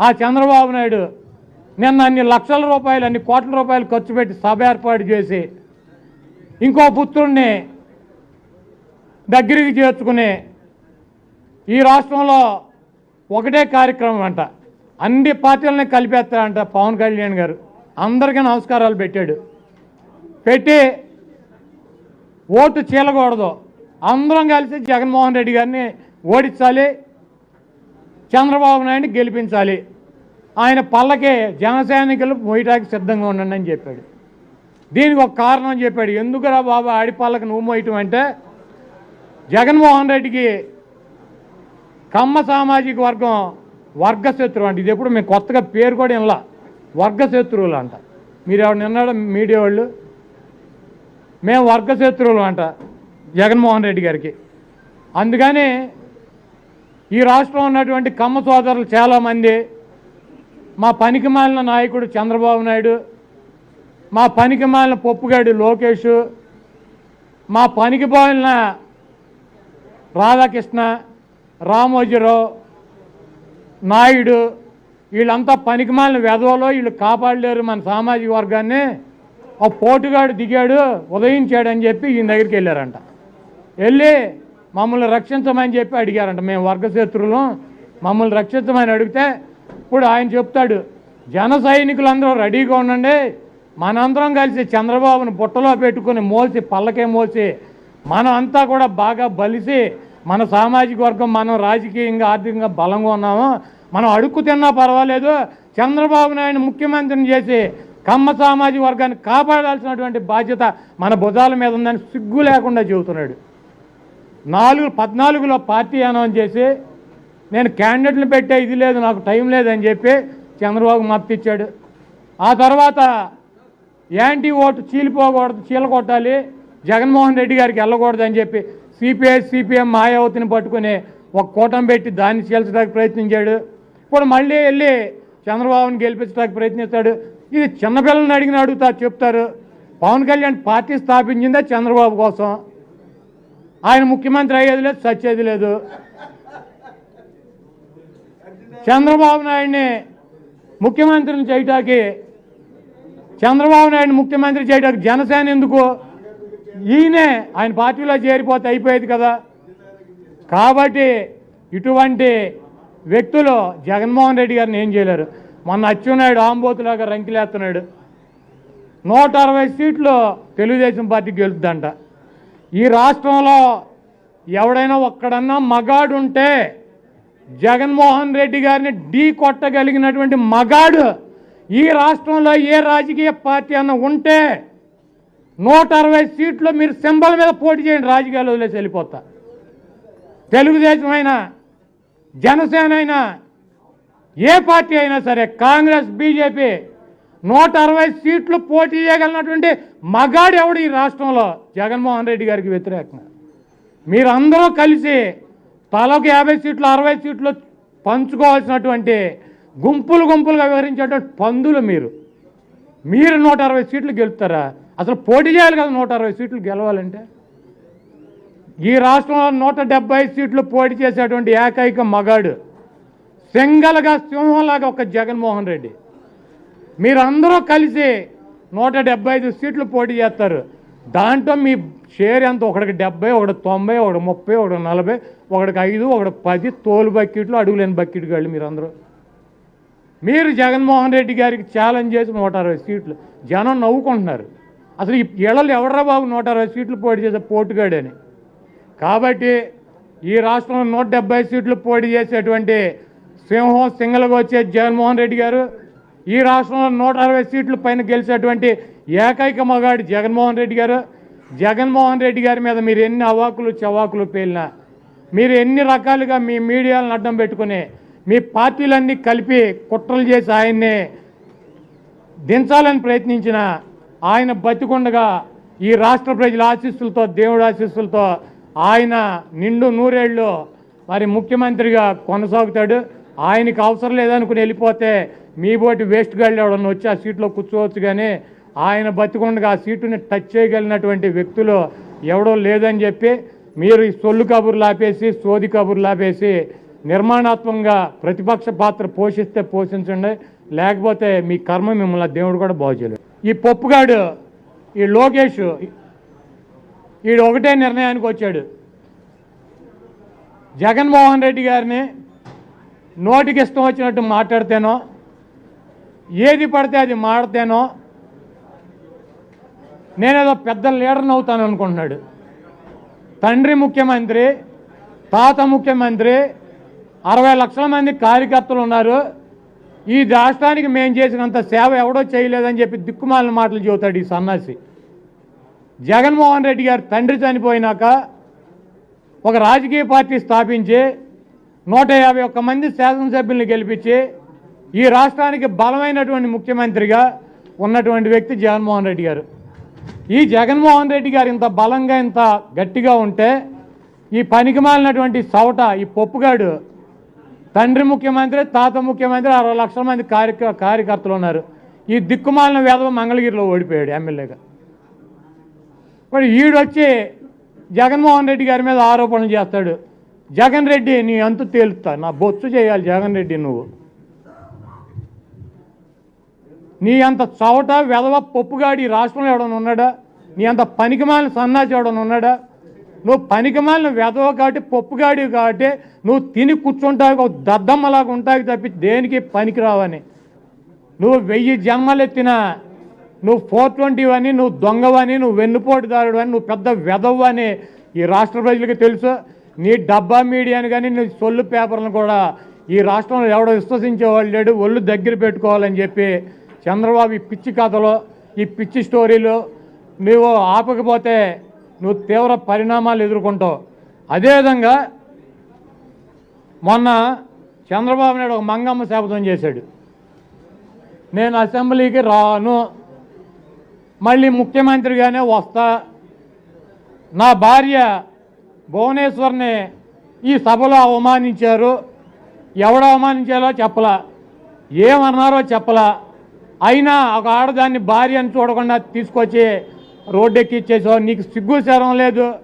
ఆ చంద్రబాబు నాయుడు నిన్న అన్ని లక్షల రూపాయలు అన్ని కోట్ల రూపాయలు ఖర్చు పెట్టి సభ ఏర్పాటు చేసి ఇంకో పుత్రుణ్ణి దగ్గరికి చేర్చుకుని ఈ రాష్ట్రంలో ఒకటే కార్యక్రమం అంట. అన్ని పార్టీలని కలిపేస్తారంట పవన్ కళ్యాణ్ గారు. అందరికీ నమస్కారాలు పెట్టాడు. పెట్టి ఓటు చీలకూడదు. అందరం కలిసి జగన్మోహన్ రెడ్డి గారిని ఓడించాలి. చంద్రబాబు నాయుడిని గెలిపించాలి. ఆయన పల్లకి జనసైనికులు మోయటానికి సిద్ధంగా ఉండండి అని చెప్పాడు. దీనికి ఒక కారణం చెప్పాడు. ఎందుకురా బాబు ఆడి పళ్ళకి నువ్వు మోయటం అంటే జగన్మోహన్ రెడ్డికి కమ్మ సామాజిక వర్గం వర్గశత్రువు అంటే అంట. ఇది ఎప్పుడు మేము కొత్తగా పేరు కూడా వినలా. వర్గశత్రువులు అంట. మీరు ఎవరు నిన్నాడు మీడియా వాళ్ళు. మేము వర్గశత్రువులు అంట జగన్మోహన్ రెడ్డి గారికి. అందుకని ఈ రాష్ట్రంలో ఉన్నటువంటి కమ్మ సోదరులు చాలామంది. మా పనికి మాలిన నాయకుడు చంద్రబాబు నాయుడు మా పనికి మాలిన పప్పుగాడు లోకేష్ మా పనికి పోయిన రాధాకృష్ణ రామోజీరావు నాయుడు వీళ్ళంతా పనికిమాలిన వెధవలో వీళ్ళు కాపాడలేరు మన సామాజిక వర్గాన్ని. ఆ పోటుగాడు దిగాడు ఉదయించాడు అని చెప్పి ఈయన దగ్గరికి వెళ్ళారంట. వెళ్ళి మమ్మల్ని రక్షించమని చెప్పి అడిగారంట. మేము వర్గశత్రులు మమ్మల్ని రక్షించమని అడిగితే ఇప్పుడు ఆయన చెప్తాడు జన సైనికులందరూ రెడీగా ఉండండి. మనందరం కలిసి చంద్రబాబును బుట్టలో పెట్టుకుని మోసి పల్లకే మోసి మనం అంతా కూడా బాగా బలిసి మన సామాజిక వర్గం మనం రాజకీయంగా ఆర్థికంగా బలంగా ఉన్నాము? మనం అడుక్కు తిన్నా పర్వాలేదు. చంద్రబాబు నాయుడు ముఖ్యమంత్రిని చేసి కమ్మ సామాజిక వర్గాన్ని కాపాడాల్సినటువంటి బాధ్యత మన భుజాల మీద ఉందని సిగ్గు లేకుండా చెబుతున్నాడు. నాలుగు పద్నాలుగులో పార్టీ అనౌన్స్ చేసి నేను క్యాండిడేట్లు పెట్టే ఇది లేదు నాకు టైం లేదని చెప్పి చంద్రబాబు మప్పిచ్చాడు ఆ తర్వాత యాంటీ ఓటు చీలిపోకూడదు చీల కొట్టాలి జగన్మోహన్ రెడ్డి గారికి వెళ్ళకూడదు అని చెప్పి సిపిఐ సిపిఎం మాయావతిని పట్టుకుని ఒక కూటమి పెట్టి దాన్ని చీల్చడానికి ప్రయత్నించాడు. ఇప్పుడు మళ్ళీ వెళ్ళి చంద్రబాబుని గెలిపించడానికి ప్రయత్నిస్తాడు. ఇది చిన్నపిల్లల్ని అడిగిన అడుగుతా చెప్తారు. పవన్ కళ్యాణ్ పార్టీ స్థాపించిందే చంద్రబాబు కోసం. ఆయన ముఖ్యమంత్రి అయ్యేది లేదు సచ్చేది లేదు. చంద్రబాబు నాయుడిని ముఖ్యమంత్రిని చేయటానికి చంద్రబాబు నాయుడిని ముఖ్యమంత్రి చేయడానికి జనసేన ఎందుకు? ఈయనే ఆయన పార్టీలో చేరిపోతే అయిపోయేది కదా. కాబట్టి ఇటువంటి వ్యక్తులు జగన్మోహన్ రెడ్డి గారిని ఏం చేయలేరు. మొన్న అచ్చెన్నాయుడు ఆంబోతులాగా రంకిలేస్తున్నాడు. నూట అరవై సీట్లు తెలుగుదేశం పార్టీ గెలుద్దంట. ఈ రాష్ట్రంలో ఎవడైనా ఒక్కడన్నా మగాడు ఉంటే జగన్మోహన్ రెడ్డి గారిని ఢీ కొట్టగలిగినటువంటి మగాడు ఈ రాష్ట్రంలో ఏ రాజకీయ పార్టీ అన్న ఉంటే నూట అరవై సీట్లు మీరు సింబల్ మీద పోటీ చేయండి రాజకీయాలు వదిలేసి వెళ్ళిపోతా. తెలుగుదేశం అయినా జనసేన అయినా ఏ పార్టీ అయినా సరే కాంగ్రెస్ బీజేపీ నూట అరవై సీట్లు పోటీ చేయగలిగినటువంటి మగాడు ఎవడు ఈ రాష్ట్రంలో? జగన్మోహన్ రెడ్డి గారికి వ్యతిరేకంగా. మీరందరూ కలిసి తలకు యాభై సీట్లు అరవై సీట్లు పంచుకోవాల్సినటువంటి గుంపులు గుంపులుగా వివరించేటువంటి పందులు మీరు. మీరు నూట అరవై సీట్లు గెలుపుతారా? అసలు పోటీ చేయాలి కదా నూట అరవై సీట్లు గెలవాలంటే? ఈ రాష్ట్రంలో నూట డెబ్బై సీట్లు పోటీ చేసేటువంటి ఏకైక మగాడు సింగల్గా సింహంలాగా ఒక జగన్మోహన్ రెడ్డి. మీరందరూ కలిసి నూట డెబ్బై ఐదు సీట్లు పోటీ చేస్తారు. దాంట్లో మీ షేర్ ఎంత? ఒకడికి డెబ్బై ఒకటి తొంభై ఒకటి ముప్పై ఒకటి నలభై ఒకడికి ఐదు ఒకటి పది తోలు బకెట్లు అడుగులేని బకెట్ గాళ్ళు మీరందరూ. మీరు జగన్మోహన్ రెడ్డి గారికి ఛాలెంజ్ చేసి నూట అరవై సీట్లు. జనం నవ్వుకుంటున్నారు. అసలు ఈ ఏళ్ళలో ఎవడరా బాబు నూట అరవై సీట్లు పోటీ చేసే పోటుగాడని కాబట్టి ఈ రాష్ట్రంలో నూట డెబ్బై సీట్లు పోటీ చేసేటువంటి సింహం సింగల్గా వచ్చే జగన్మోహన్ రెడ్డి గారు ఈ రాష్ట్రంలో నూట అరవై సీట్ల పైన గెలిచేటువంటి ఏకైక మగాడు జగన్మోహన్ రెడ్డి గారు. జగన్మోహన్ రెడ్డి గారి మీద మీరు ఎన్ని అవాకులు చవాకులు పేలినా మీరు ఎన్ని రకాలుగా మీ మీడియాలను అడ్డం పెట్టుకుని మీ పార్టీలన్నీ కలిపి కుట్రలు చేసి ఆయన్ని దించాలని ప్రయత్నించిన ఆయన బతికుండగా ఈ రాష్ట్ర ప్రజల ఆశీస్సులతో దేవుడు ఆశీస్సులతో ఆయన నిండు నూరేళ్ళు మరి ముఖ్యమంత్రిగా కొనసాగుతాడు. ఆయనకి అవసరం లేదనుకుని వెళ్ళిపోతే మీ బోటి వేస్ట్ గాళ్ళు ఎవడన్నా వచ్చి ఆ సీట్లో కూర్చోవచ్చు కానీ ఆయన బతికుండగా ఆ సీటుని టచ్ చేయగలిగినటువంటి వ్యక్తులు ఎవడో లేదని చెప్పి మీరు ఈ సొల్లు కబుర్లు ఆపేసి సోది కబుర్లు ఆపేసి నిర్మాణాత్మకంగా ప్రతిపక్ష పాత్ర పోషిస్తే పోషించండి. లేకపోతే మీ కర్మ మిమ్మల్ని దేవుడు కూడా బాగు ఈ పప్పుగాడు ఈ లోకేష్ ఈడు ఒకటే నిర్ణయానికి వచ్చాడు. జగన్మోహన్ రెడ్డి గారిని నోటికి ఇష్టం వచ్చినట్టు మాట్లాడితేనో ఏది పడితే అది మాడితేనో నేనేదో పెద్ద లీడర్ని అవుతాను అనుకుంటున్నాడు. తండ్రి ముఖ్యమంత్రి తాత ముఖ్యమంత్రి అరవై లక్షల మంది కార్యకర్తలు ఉన్నారు. ఈ రాష్ట్రానికి మేము చేసినంత సేవ ఎవడో చేయలేదని చెప్పి దిక్కుమాలిన మాటలు చెబుతాడు ఈ సన్నాసి. జగన్మోహన్ రెడ్డి గారు తండ్రి చనిపోయినాక ఒక రాజకీయ పార్టీ స్థాపించి నూట యాభై ఒక్క మంది శాసనసభ్యుల్ని గెలిపించి ఈ రాష్ట్రానికి బలమైనటువంటి ముఖ్యమంత్రిగా ఉన్నటువంటి వ్యక్తి జగన్మోహన్ రెడ్డి గారు. ఈ జగన్మోహన్ రెడ్డి గారు ఇంత బలంగా ఇంత గట్టిగా ఉంటే ఈ పనికిమాలినటువంటి సవట ఈ పప్పుగాడు తండ్రి ముఖ్యమంత్రి తాత ముఖ్యమంత్రి అరవై లక్షల మంది కార్యక కార్యకర్తలు ఉన్నారు. ఈ దిక్కుమాలిన వేదవ మంగళగిరిలో ఓడిపోయాడు ఎమ్మెల్యేగా. మరి ఈడొచ్చి జగన్మోహన్ రెడ్డి గారి మీద ఆరోపణలు చేస్తాడు. జగన్ రెడ్డి నీ అంతు తేలుతా నా బొచ్చు చేయాలి జగన్ రెడ్డి నువ్వు. నీ అంత చవట వెధవ పప్పుగాడి ఈ రాష్ట్రంలో ఎవడన్నా ఉన్నాడా? నీ అంత పనికిమాలిన సన్నాసి ఎవడన్నా ఉన్నాడా? నువ్వు పనికిమాలిన వెధవ కాబట్టి పప్పుగాడి కాబట్టి నువ్వు తిని కూర్చుంటావు ఒక దద్దమ్మలాగా ఉంటావు తప్పి దేనికి పనికిరావని? నువ్వు వెయ్యి జన్మలెత్తినా నువ్వు ఫోర్ ట్వంటీ అని నువ్వు దొంగవని నువ్వు వెన్నుపోటుదారుడు అని నువ్వు పెద్ద వెధవు అని ఈ రాష్ట్ర ప్రజలకు తెలుసు. నీ డబ్బా మీడియాని కానీ నీ సొల్లు పేపర్లను కూడా ఈ రాష్ట్రంలో ఎవడో విశ్వసించేవాళ్ళు లేడు. ఒళ్ళు దగ్గర పెట్టుకోవాలని చెప్పి చంద్రబాబు ఈ పిచ్చి కథలు ఈ పిచ్చి స్టోరీలు నువ్వు ఆపకపోతే నువ్వు తీవ్ర పరిణామాలు ఎదుర్కొంటావు. అదేవిధంగా మొన్న చంద్రబాబు నాయుడు ఒక మంగమ్మ శపథం చేశాడు. నేను అసెంబ్లీకి రాను మళ్ళీ ముఖ్యమంత్రిగానే వస్తా. నా భార్య భువనేశ్వర్ని ఈ సభలో అవమానించారు. ఎవడు అవమానించాలో చెప్పలా. ఏమన్నారో చెప్పలా. అయినా ఒక ఆడదాన్ని భార్య అని చూడకుండా తీసుకొచ్చి రోడ్డెక్కిచ్చేసావు నీకు సిగ్గు శరం లేదు.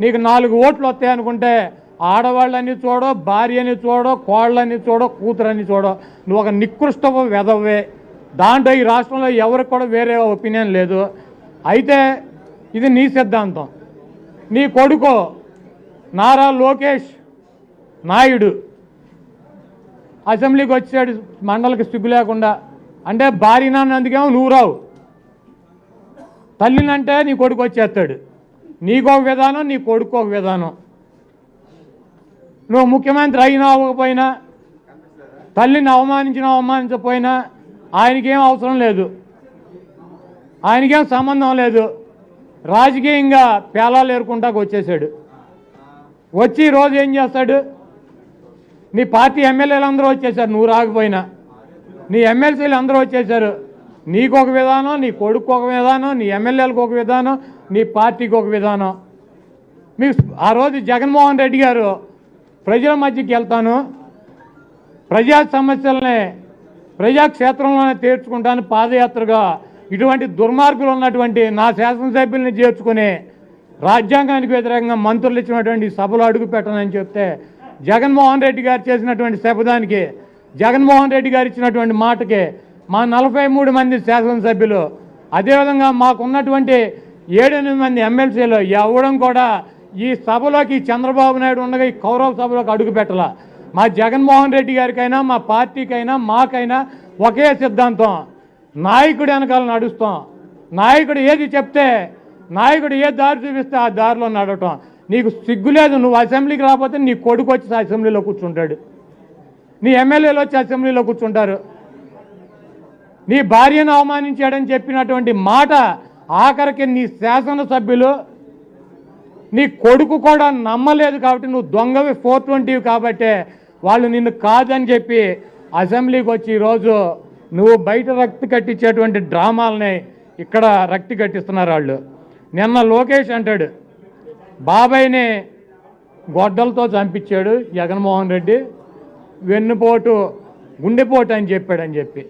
నీకు నాలుగు ఓట్లు వస్తాయి అనుకుంటే ఆడవాళ్ళని చూడో భార్యని చూడో కోళ్ళని చూడో కూతురని చూడో. నువ్వు ఒక నికృష్టపు వెదవే దాంట్లో ఈ రాష్ట్రంలో ఎవరికి కూడా వేరే ఒపీనియన్ లేదు. అయితే ఇది నీ సిద్ధాంతం. నీ కొడుకు నారా లోకేష్ నాయుడు. అసెంబ్లీకి వచ్చాడు మండలికి సిగ్గు లేకుండా. అంటే భార్య నాన్నందుకేమో నువ్వు రావు. తల్లినంటే నీ కొడుకు వచ్చేస్తాడు. నీకు ఒక విధానం నీ కొడుకు ఒక విధానం. నువ్వు ముఖ్యమంత్రి అయినా అవ్వకపోయినా తల్లిని అవమానించినా అవమానించకపోయినా ఆయనకేం అవసరం లేదు. ఆయనకేం సంబంధం లేదు. రాజకీయంగా పేలాలు ఏరుకుంటాకు వచ్చేసాడు. వచ్చి రోజు ఏం చేస్తాడు? నీ పార్టీ ఎమ్మెల్యేలు అందరూ వచ్చేసారు నువ్వు రాకపోయినా. నీ ఎమ్మెల్సీలు అందరూ వచ్చేసారు. నీకు ఒక విధానం నీ కొడుకు ఒక విధానం నీ ఎమ్మెల్యేలకు ఒక విధానం నీ పార్టీకి ఒక విధానం. మీ ఆ రోజు జగన్మోహన్ రెడ్డి గారు ప్రజల మధ్యకి వెళ్తాను. ప్రజా సమస్యల్ని ప్రజాక్షేత్రంలోనే తీర్చుకుంటాను పాదయాత్రగా ఇటువంటి దుర్మార్గులు ఉన్నటువంటి నా శాసనసభ్యుల్ని చేర్చుకుని రాజ్యాంగానికి వ్యతిరేకంగా మంత్రులు ఇచ్చినటువంటి సభలు అడుగు పెట్టనని చెప్తే జగన్మోహన్ రెడ్డి గారు చేసినటువంటి శపథానికి జగన్మోహన్ రెడ్డి గారు ఇచ్చినటువంటి మాటకి మా నలభై మూడు మంది శాసనసభ్యులు అదేవిధంగా మాకున్నటువంటి ఏడెనిమిది మంది ఎమ్మెల్సీలు ఎవడం కూడా ఈ సభలోకి చంద్రబాబు నాయుడు ఉండగా ఈ కౌరవ సభలోకి అడుగు పెట్టాల. మా జగన్మోహన్ రెడ్డి గారికైనా మా పార్టీకైనా మాకైనా ఒకే సిద్ధాంతం నాయకుడు వెనకాల నడుస్తాం. నాయకుడు ఏది చెప్తే నాయకుడు ఏ దారి చూపిస్తే ఆ దారిలో నడవటం. నీకు సిగ్గు లేదు నువ్వు అసెంబ్లీకి రాకపోతే నీ కొడుకు వచ్చి అసెంబ్లీలో కూర్చుంటాడు. నీ ఎమ్మెల్యేలు వచ్చి అసెంబ్లీలో కూర్చుంటారు. నీ భార్యను అవమానించాడని చెప్పినటువంటి మాట ఆఖరికి నీ శాసనసభ్యులు నీ కొడుకు కూడా నమ్మలేదు కాబట్టి నువ్వు దొంగవి ఫోర్ ట్వంటీవి కాబట్టే వాళ్ళు నిన్ను కాదని చెప్పి అసెంబ్లీకి వచ్చి ఈరోజు నువ్వు బయట రక్తి కట్టించేటువంటి డ్రామాలని ఇక్కడ రక్తి కట్టిస్తున్నారు వాళ్ళు. నిన్న లోకేష్ అంటాడు బాబాయ్ని గొడ్డలతో చంపించాడు జగన్మోహన్ రెడ్డి వెన్నుపోటు గుండెపోటు అని చెప్పాడని చెప్పి.